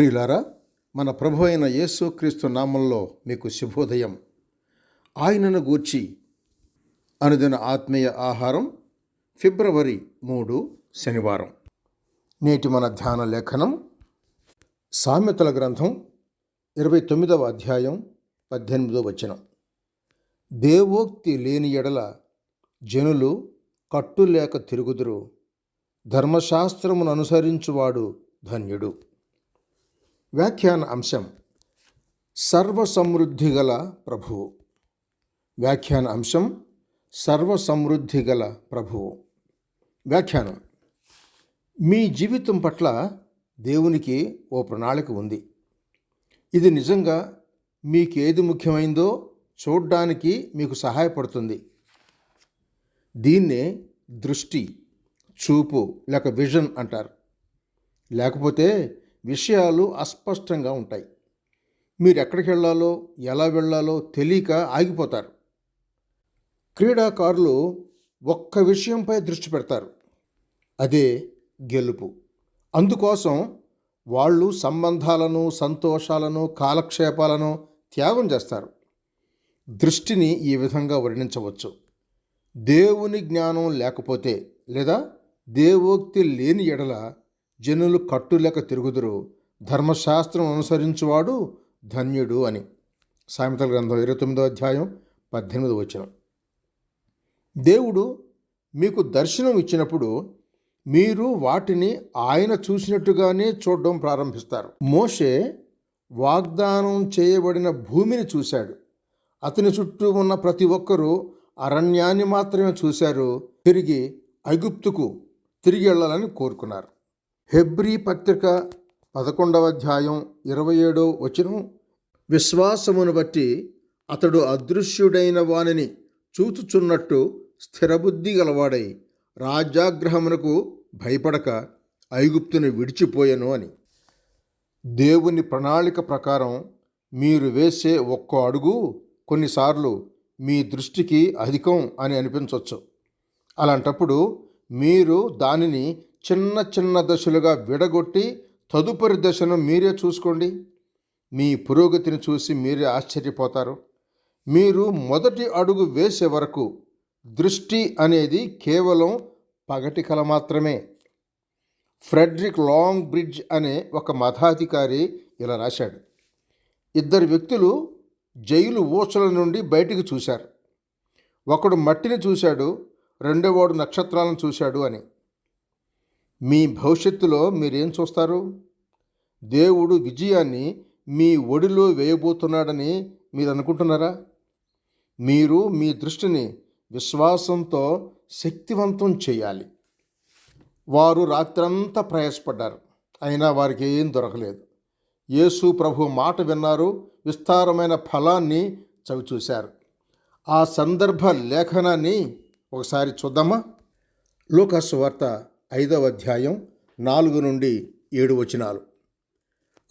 ప్రియులారా మన ప్రభు అయిన యేసుక్రీస్తు నామంలో మీకు శుభోదయం. ఆయనను గూర్చి అనుదిన ఆత్మీయ ఆహారం ఫిబ్రవరి మూడు శనివారం. నేటి మన ధ్యాన లేఖనం సామెతల గ్రంథం ఇరవై తొమ్మిదవ అధ్యాయం పద్దెనిమిదో వచనం. దేవోక్తి లేని ఎడల జనులు కట్టులేక తిరుగుదురు ధర్మశాస్త్రమును అనుసరించువాడు ధన్యుడు. వ్యాఖ్యాన అంశం సర్వసమృద్ధి గల ప్రభువు వ్యాఖ్యాన అంశం సర్వసమృద్ధి గల ప్రభువు వ్యాఖ్యానం మీ జీవితం పట్ల దేవునికి ఓ ప్రణాళిక ఉంది. ఇది నిజంగా మీకు ఏది ముఖ్యమైందో చూడ్డానికి మీకు సహాయపడుతుంది. దీన్నే దృష్టి చూపు లేక విజన్ అంటారు. లేకపోతే విషయాలు అస్పష్టంగా ఉంటాయి. మీరు ఎక్కడికి వెళ్ళాలో ఎలా వెళ్ళాలో తెలియక ఆగిపోతారు. క్రీడాకారులు ఒక్క విషయంపై దృష్టి పెడతారు. అదే గెలుపు. అందుకోసం వాళ్ళు సంబంధాలను సంతోషాలను కాలక్షేపాలను త్యాగం చేస్తారు. దృష్టిని ఈ విధంగా వర్ణించవచ్చు. దేవుని జ్ఞానం లేకపోతే లేదా దేవోక్తి లేని ఎడల జనులు కట్టులేక తిరుగుదురు. ధర్మశాస్త్రం అనుసరించువాడు ధన్యుడు అని. సామెతల గ్రంథం ఇరవై తొమ్మిదో అధ్యాయం పద్దెనిమిది వచ్చిన దేవుడు మీకు దర్శనం ఇచ్చినప్పుడు మీరు వాటిని ఆయన చూసినట్టుగానే చూడడం ప్రారంభిస్తారు. మోషే వాగ్దానం చేయబడిన భూమిని చూశాడు. అతని చుట్టూ ఉన్న ప్రతి ఒక్కరూ అరణ్యాన్ని మాత్రమే చూశారు. తిరిగి ఐగుప్తుకు తిరిగి వెళ్ళాలని కోరుకున్నారు. హెబ్రీ పత్రిక పదకొండవ అధ్యాయం ఇరవై ఏడో వచనం. విశ్వాసమును బట్టి అతడు అదృశ్యుడైన వానిని చూచుచున్నట్టు స్థిరబుద్ధి గలవాడై రాజ్యాగ్రహమునకు భయపడక ఐగుప్తుని విడిచిపోయాను అని. దేవుని ప్రణాళిక ప్రకారం మీరు వేసే ఒక్కో అడుగు కొన్నిసార్లు మీ దృష్టికి అధికం అని అనిపించవచ్చు అలాంటప్పుడు మీరు దానిని చిన్న చిన్న దశలుగా విడగొట్టి తదుపరి దశను మీరే చూసుకోండి. మీ పురోగతిని చూసి మీరే ఆశ్చర్యపోతారు. మీరు మొదటి అడుగు వేసే వరకు దృష్టి అనేది కేవలం పగటి కల మాత్రమే. ఫ్రెడ్రిక్ లాంగ్ బ్రిడ్జ్ అనే ఒక మతాధికారి ఇలా రాశాడు. ఇద్దరు వ్యక్తులు జైలు ఊచల నుండి బయటికి చూశారు. ఒకడు మట్టిని చూశాడు రెండోవాడు నక్షత్రాలను చూశాడు అని. మీ భవిష్యత్తులో మీరేం చూస్తారు? దేవుడు విజయాన్ని మీ ఒడిలో వేయబోతున్నాడని మీరు అనుకుంటున్నారా? మీరు మీ దృష్టిని విశ్వాసంతో శక్తివంతం చేయాలి. వారు రాత్రంతా ప్రయాసపడ్డారు. అయినా వారికి ఏం దొరకలేదు. యేసు ప్రభు మాట విన్నారు విస్తారమైన ఫలాన్ని చవిచూశారు. ఆ సందర్భ లేఖనాన్ని ఒకసారి చూద్దామా? లూకాసు వార్త ఐదవ అధ్యాయం నాలుగు నుండి ఏడు వచనాలు.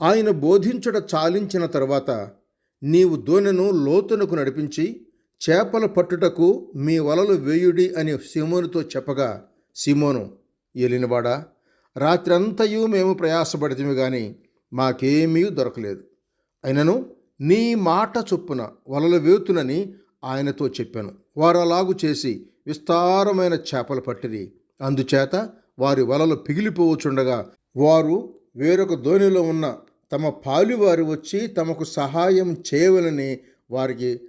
ఆయన బోధించుట చాలించిన తర్వాత నీవు దోనెను లోతునకు నడిపించి చేపల పట్టుటకు మీ వలలు వేయుడి అని సీమోనుతో చెప్పగా సీమోను ఏలినవాడా రాత్రంతయు మేము ప్రయాసపడితేమి కానీ మాకేమీ దొరకలేదు. అయినను నీ మాట చొప్పున వలలు వేతునని ఆయనతో చెప్పాను. వారు అలాగు చేసి విస్తారమైన చేపలు పట్టిరి. అందుచేత వారి వలలు పిగిలిపోవచ్చుండగా వారు వేరొక ధోనిలో ఉన్న తమ పాలివారు వచ్చి తమకు సహాయం చేయవలని వారికి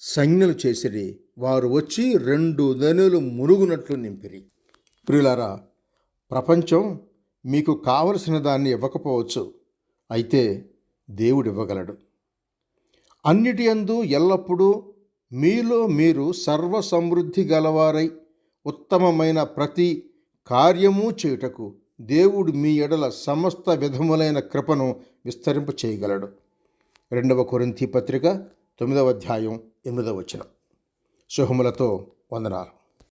సంజ్ఞలు చేసిరి. వారు వచ్చి రెండు ధనులు మునుగునట్లు నింపిరి. ప్రియులారా ప్రపంచం మీకు కావలసిన దాన్ని ఇవ్వకపోవచ్చు. అయితే దేవుడు ఇవ్వగలడు. అన్నిటి అందు ఎల్లప్పుడూ మీలో మీరు సర్వసమృద్ధి గలవారై ఉత్తమమైన ప్రతి కార్యము చేయుటకు దేవుడు మీ ఎడల సమస్త విధములైన కృపను విస్తరింప చేయగలడు. రెండవ కొరింథీ పత్రిక తొమ్మిదవ అధ్యాయం ఎనిమిదవ వచనం. శుభములతో వందనాలు.